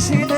she's here.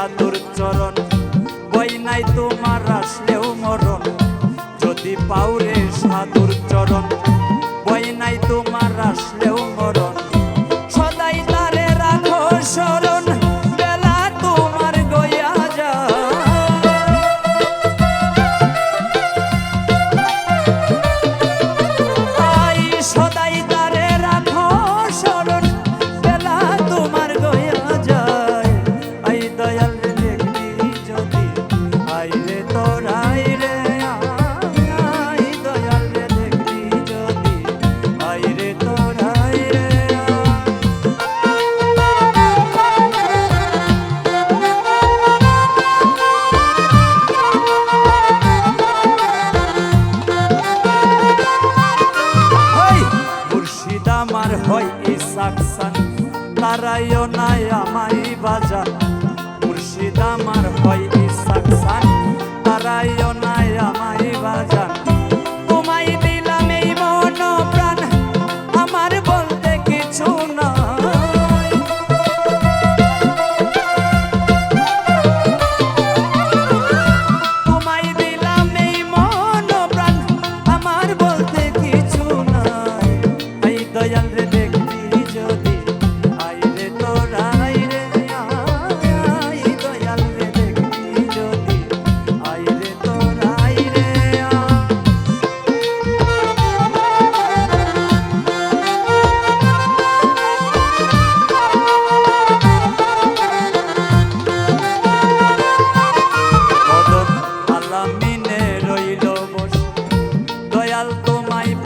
সাধুর চরণ। বই নাই তোমার আসলেও মরণ। যদি পাউরে সাধুর চরণ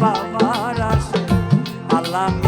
বাবার আসে আল্লাহ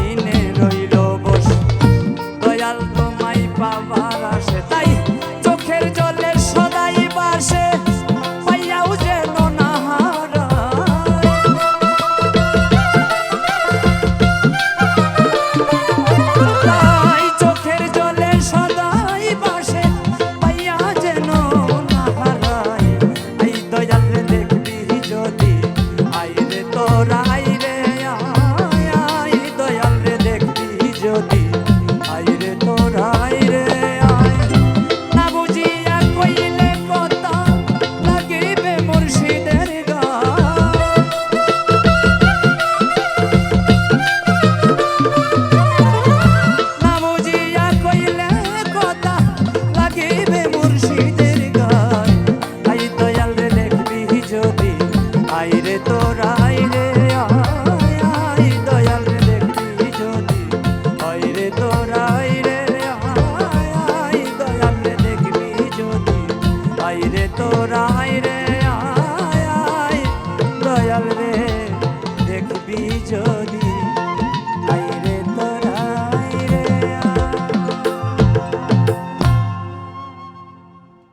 시절